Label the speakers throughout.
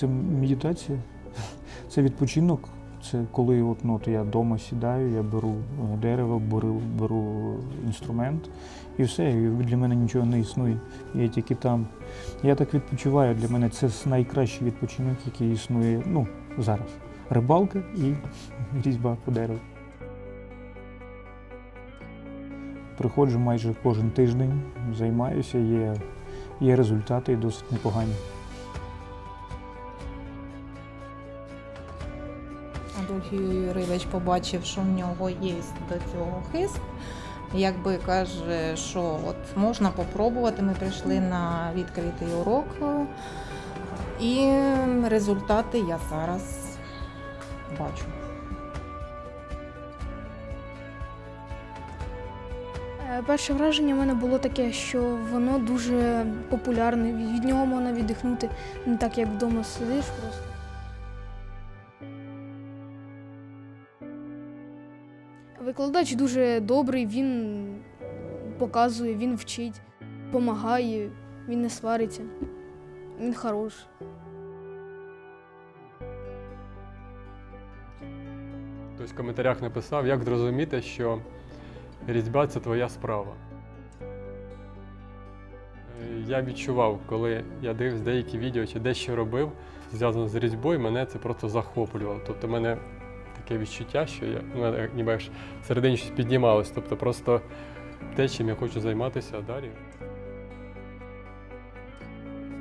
Speaker 1: Це медитація, це відпочинок. Це коли от, ну, от я вдома сідаю, я беру е, дерево, беру, беру інструмент і все. Для мене нічого не існує. Я тільки там. Я так відпочиваю. Для мене це найкращий відпочинок, який існує ну, зараз. Рибалка і різьба по дереву. Приходжу майже кожен тиждень, займаюся, є, є результати досить непогані.
Speaker 2: Адольф Юрійович побачив, що в нього є до цього хист. Якби каже, що от можна попробувати. Ми прийшли на відкритий урок, і результати я зараз бачу.
Speaker 3: Е, Перше враження в мене було таке, що воно дуже популярне. Від нього можна віддихнути не так, як вдома сидиш просто. Викладач дуже добрий, він показує, він вчить, допомагає, він не свариться. Він хороший.
Speaker 4: Хтось в коментарях написав, як зрозуміти, що різьба це твоя справа. Е, Я відчував, коли я дивився деякі відео чи дещо робив, зв'язано з різьбою, мене це просто захоплювало. Тобто мене таке відчуття, що я, у ніби аж всередині щось піднімалось. Тобто просто те, чим я хочу займатися далі.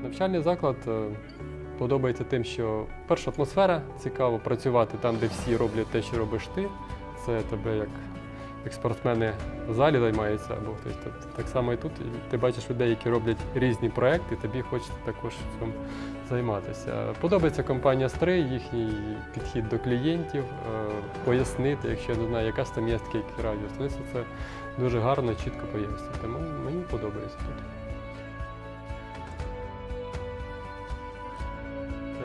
Speaker 4: Навчальний заклад е, подобається тим, що перша атмосфера цікаво працювати там, де всі роблять те, що робиш ти. Це тебе як, як спортсмени в залі займаються, або хтось. Так само і тут ти бачиш людей, які роблять різні проекти, тобі хочеться також цим займатися. Подобається компанія Стрей, їхній підхід до клієнтів, е, пояснити, якщо я не знаю, яка там є такий радіус. Вони це дуже гарно, чітко пояснюють. Тому мені подобається тут.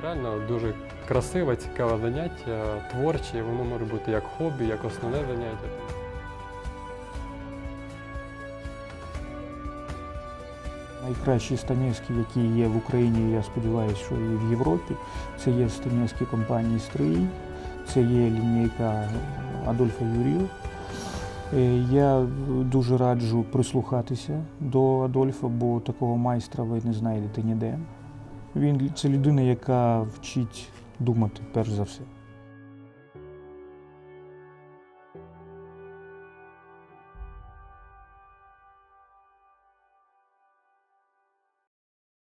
Speaker 4: Реально дуже красиве, цікаве заняття, творче, воно може бути як хобі, як основне заняття.
Speaker 1: Найкращі станівські, які є в Україні, я сподіваюся, що і в Європі, це є станівські компанії Стрий, це є лінійка Адольфа Юрію. Е, Я дуже раджу прислухатися до Адольфа, бо такого майстра ви не знайдете ніде. Він це людина, яка вчить думати перш за все.